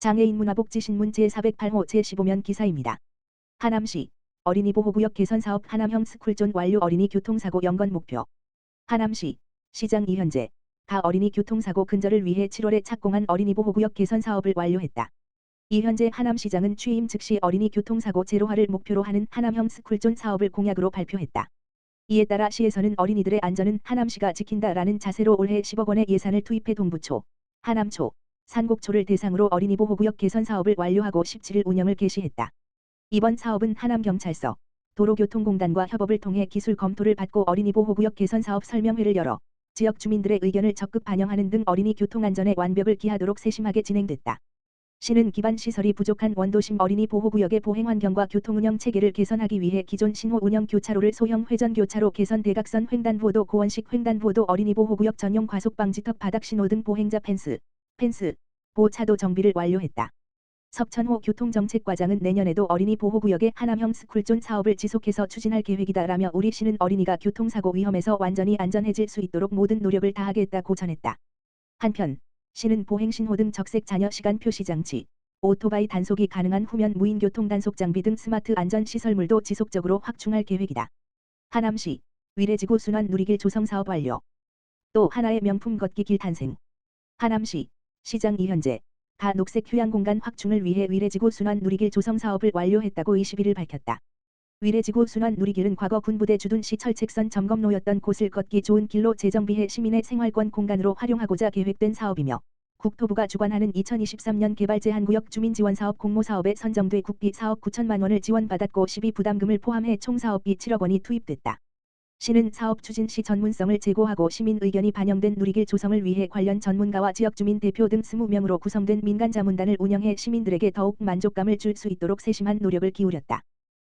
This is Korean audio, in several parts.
장애인 문화복지신문 제408호 제15면 기사입니다. 하남시 어린이 보호구역 개선 사업 하남형 스쿨존 완료 어린이 교통사고 연건 목표 하남시 시장 이현재 가 어린이 교통사고 근절을 위해 7월에 착공한 어린이 보호구역 개선 사업을 완료했다. 이현재 하남시장은 취임 즉시 어린이 교통사고 제로화를 목표로 하는 하남형 스쿨존 사업을 공약으로 발표했다. 이에 따라 시에서는 어린이들의 안전은 하남시가 지킨다라는 자세로 올해 10억 원의 예산을 투입해 동부초, 하남초, 산곡초를 대상으로 어린이 보호구역 개선 사업을 완료하고 17일 운영을 개시했다. 이번 사업은 하남경찰서, 도로교통공단과 협업을 통해 기술 검토를 받고 어린이 보호구역 개선 사업 설명회를 열어 지역 주민들의 의견을 적극 반영하는 등 어린이 교통안전의 완벽을 기하도록 세심하게 진행됐다. 시는 기반 시설이 부족한 원도심 어린이 보호구역의 보행 환경과 교통 운영 체계를 개선하기 위해 기존 신호 운영 교차로를 소형 회전 교차로 개선 대각선 횡단보도 고원식 횡단보도 어린이 보호구역 전용 과속 방지턱 바닥 신호 등 보행자 펜스, 펜스, 보차도 정비를 완료했다. 석천호 교통정책과장은 내년에도 어린이 보호구역의 하남형 스쿨존 사업을 지속해서 추진할 계획이다라며 우리 시는 어린이가 교통사고 위험에서 완전히 안전해질 수 있도록 모든 노력을 다하겠다고 전했다. 한편 시는 보행신호 등 적색 잔여 시간 표시 장치, 오토바이 단속이 가능한 후면 무인 교통 단속 장비 등 스마트 안전 시설물도 지속적으로 확충할 계획이다. 하남시 위례지구 순환 누리길 조성 사업 완료. 또 하나의 명품 걷기 길 탄생. 하남시 시장 이현재 가 녹색 휴양 공간 확충을 위해 위례지구 순환 누리길 조성 사업을 완료했다고 21일 밝혔다. 위례지구 순환 누리길은 과거 군부대 주둔시 철책선 점검로였던 곳을 걷기 좋은 길로 재정비해 시민의 생활권 공간으로 활용하고자 계획된 사업이며 국토부가 주관하는 2023년 개발 제한구역 주민지원사업 공모사업에 선정돼 국비 4억 9천만 원을 지원받았고 12 부담금을 포함해 총 사업비 7억 원이 투입됐다. 시는 사업 추진 시 전문성을 제고하고 시민 의견이 반영된 누리길 조성을 위해 관련 전문가와 지역 주민 대표 등 20명으로 구성된 민간 자문단을 운영해 시민들에게 더욱 만족감을 줄 수 있도록 세심한 노력을 기울였다.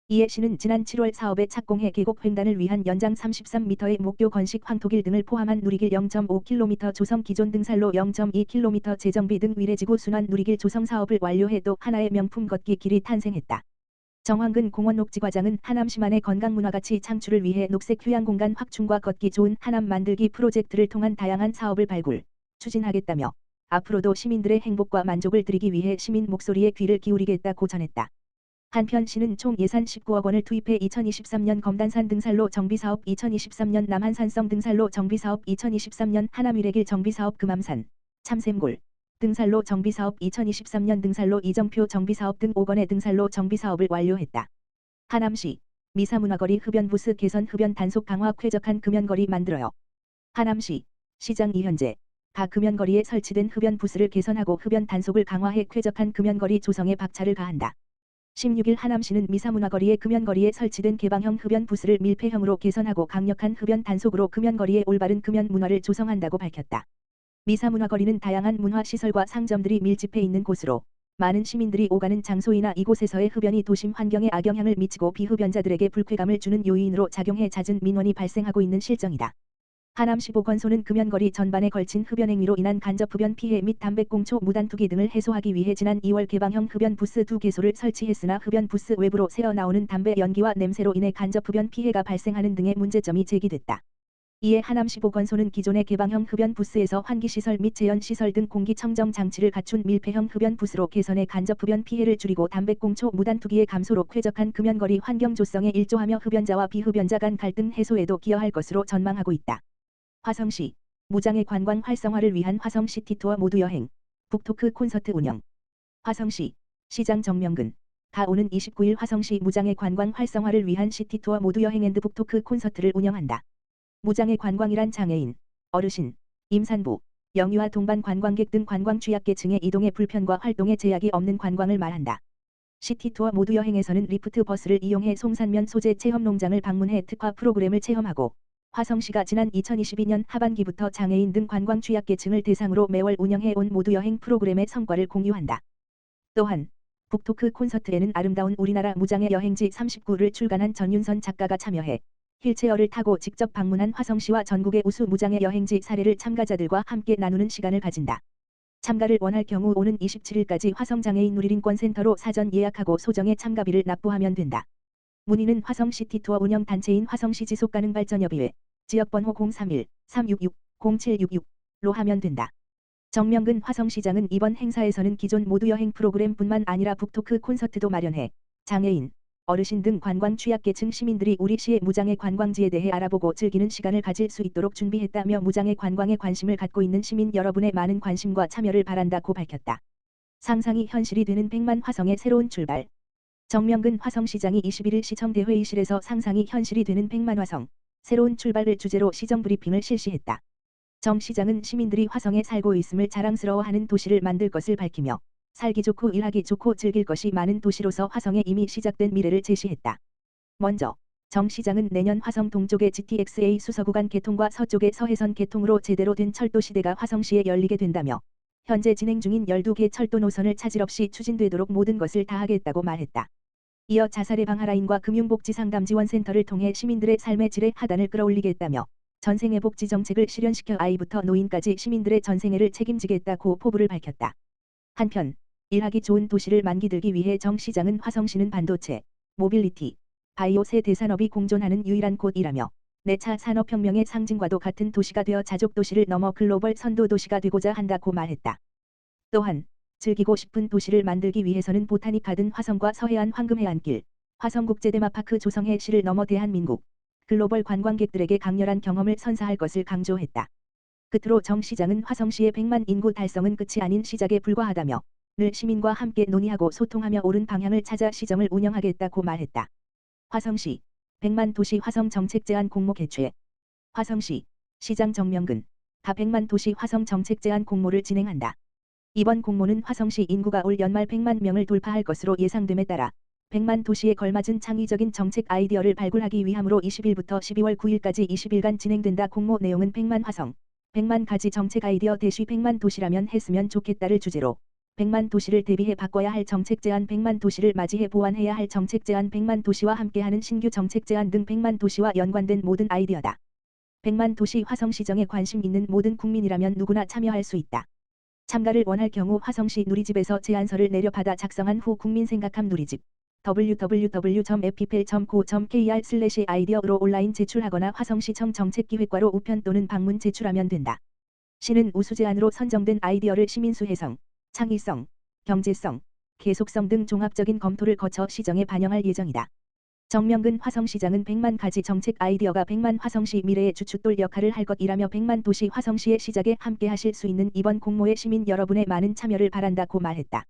이에 시는 지난 7월 사업에 착공해 계곡 횡단을 위한 연장 33m의 목교 건식 황토길 등을 포함한 누리길 0.5km 조성 기존 등살로 0.2km 재정비 등 위례지구 순환 누리길 조성 사업을 완료해 또 하나의 명품 걷기 길이 탄생했다. 정황근 공원 녹지과장은 하남시만의 건강문화가치 창출을 위해 녹색 휴양공간 확충과 걷기 좋은 하남 만들기 프로젝트를 통한 다양한 사업을 발굴, 추진하겠다며 앞으로도 시민들의 행복과 만족을 드리기 위해 시민 목소리에 귀를 기울이겠다고 전했다. 한편 시는 총 예산 19억 원을 투입해 2023년 검단산 등살로 정비사업 2023년 남한산성 등살로 정비사업 2023년 하남위례길 정비사업 금암산, 참샘골 등살로 정비사업 2023년 등살로 이정표 정비사업 등 5건의 등살로 정비사업을 완료했다. 하남시 미사문화거리 흡연부스 개선 흡연 단속 강화 쾌적한 금연거리 만들어요. 하남시 시장 이현재 각 금연거리에 설치된 흡연 부스를 개선하고 흡연 단속을 강화해 쾌적한 금연거리 조성에 박차를 가한다. 16일 하남시는 미사문화거리의 금연거리에 설치된 개방형 흡연 부스를 밀폐형으로 개선하고 강력한 흡연 단속으로 금연거리의 올바른 금연 문화를 조성한다고 밝혔다. 미사문화 거리는 다양한 문화 시설과 상점들이 밀집해 있는 곳으로 많은 시민들이 오가는 장소이나 이곳에서의 흡연이 도심 환경에 악영향을 미치고 비흡연자들에게 불쾌감을 주는 요인으로 작용해 잦은 민원이 발생하고 있는 실정이다. 하남시 보건소는 금연거리 전반에 걸친 흡연 행위로 인한 간접 흡연 피해 및 담배꽁초 무단 투기 등을 해소하기 위해 지난 2월 개방형 흡연 부스 두 개소를 설치했으나 흡연 부스 외부로 새어 나오는 담배 연기와 냄새로 인해 간접 흡연 피해가 발생하는 등의 문제점이 제기됐다. 이에 하남시 보건소는 기존의 개방형 흡연 부스에서 환기시설 및 제연시설 등 공기청정 장치를 갖춘 밀폐형 흡연 부스로 개선해 간접 흡연 피해를 줄이고 담배꽁초 무단 투기의 감소로 쾌적한 금연거리 환경 조성에 일조하며 흡연자와 비흡연자 간 갈등 해소에도 기여할 것으로 전망하고 있다. 화성시 무장의 관광 활성화를 위한 화성 시 티투어 모두 여행 북토크 콘서트 운영 화성시 시장 정명근 가 오는 29일 화성시 무장의 관광 활성화를 위한 시티투어 모두 여행 앤드 북토크 콘서트를 운영한다. 무장의 관광이란 장애인, 어르신, 임산부, 영유아 동반 관광객 등 관광 취약계층의 이동의 불편과 활동에 제약이 없는 관광을 말한다. 시티투어 모두 여행에서는 리프트 버스를 이용해 송산면 소재 체험 농장을 방문해 특화 프로그램을 체험하고 화성시가 지난 2022년 하반기부터 장애인 등 관광 취약계층을 대상으로 매월 운영해 온 모두 여행 프로그램의 성과를 공유한다. 또한 북토크 콘서트에는 아름다운 우리나라 무장의 여행지 39를 출간한 전윤선 작가가 참여해 휠체어를 타고 직접 방문한 화성시와 전국의 우수 무장의 여행지 사례를 참가자들과 함께 나누는 시간을 가진다. 참가를 원할 경우 오는 27일까지 화성장애인 누리린권센터로 사전 예약하고 소정의 참가비를 납부하면 된다. 문의는 화성시티 투어 운영 단체인 화성시 지속가능발전협의회 지역번호 031-366-0766로 하면 된다. 정명근 화성시장은 이번 행사에서는 기존 모두 여행 프로그램뿐만 아니라 북토크 콘서트도 마련해 장애인, 어르신 등 관광 취약계층 시민들이 우리 시의 무장의 관광지에 대해 알아보고 즐기는 시간을 가질 수 있도록 준비했다며 무장의 관광에 관심을 갖고 있는 시민 여러분의 많은 관심과 참여를 바란다고 밝혔다. 상상이 현실이 되는 100만 화성의 새로운 출발. 정명근 화성시장이 21일 시청대 회의실에서 상상이 현실이 되는 100만 화성, 새로운 출발을 주제로 시정 브리핑을 실시했다. 정 시장은 시민들이 화성에 살고 있음을 자랑스러워하는 도시를 만들 것을 밝히며 살기 좋고 일하기 좋고 즐길 것이 많은 도시로서 화성에 이미 시작된 미래를 제시했다. 먼저 정 시장은 내년 화성 동쪽의 GTX-A 수서구간 개통과 서쪽의 서해선 개통으로 제대로 된 철도 시대가 화성시에 열리게 된다며 현재 진행 중인 12개 철도 노선을 차질 없이 추진되도록 모든 것을 다하겠다고 말했다. 이어 자살 예방하라인과 금융복지상담지원센터를 통해 시민들의 삶의 질의 하단을 끌어올리겠다며 전생애 복지 정책을 실현시켜 아이부터 노인까지 시민들의 전생애를 책임지겠다고 포부를 밝혔다. 한편 일하기 좋은 도시를 만기들기 위해 정 시장은 화성시는 반도체, 모빌리티, 바이오 세 대산업이 공존하는 유일한 곳이라며 내차 산업혁명의 상징과도 같은 도시가 되어 자족 도시를 넘어 글로벌 선도 도시가 되고자 한다고 말했다. 또한 즐기고 싶은 도시를 만들기 위해서는 보타닉 가든 화성과 서해안 황금해안길, 화성국제대마파크 조성해 시를 넘어 대한민국, 글로벌 관광객들에게 강렬한 경험을 선사할 것을 강조했다. 끝으로 정 시장은 화성시의 100만 인구 달성은 끝이 아닌 시작에 불과하다며 늘 시민과 함께 논의하고 소통하며 옳은 방향을 찾아 시정을 운영하겠다고 말했다. 화성시 100만 도시 화성 정책 제안 공모 개최 화성시 시장 정명근 가 100만 도시 화성 정책 제안 공모를 진행한다. 이번 공모는 화성시 인구가 올 연말 100만 명을 돌파할 것으로 예상됨에 따라 100만 도시에 걸맞은 창의적인 정책 아이디어를 발굴하기 위함으로 20일부터 12월 9일까지 20일간 진행된다. 공모 내용은 100만 화성, 100만 가지 정책 아이디어 대쉬 100만 도시라면 했으면 좋겠다를 주제로 100만 도시를 대비해 바꿔야 할 정책 제안 100만 도시를 맞이해 보완해야 할 정책 제안 100만 도시와 함께하는 신규 정책 제안 등 100만 도시와 연관된 모든 아이디어다. 100만 도시 화성시정에 관심 있는 모든 국민이라면 누구나 참여할 수 있다. 참가를 원할 경우 화성시 누리집에서 제안서를 내려받아 작성한 후 국민 생각함 누리집 www.fpl.co.kr 아이디어로 온라인 제출하거나 화성시청 정책기획과로 우편 또는 방문 제출하면 된다. 시는 우수 제안으로 선정된 아이디어를 시민수 해성, 창의성, 경제성, 계속성 등 종합적인 검토를 거쳐 시정에 반영할 예정이다. 정명근 화성시장은 100만 가지 정책 아이디어가 100만 화성시 미래의 주춧돌 역할을 할 것이라며 100만 도시 화성시의 시작에 함께 하실 수 있는 이번 공모에 시민 여러분의 많은 참여를 바란다고 말했다.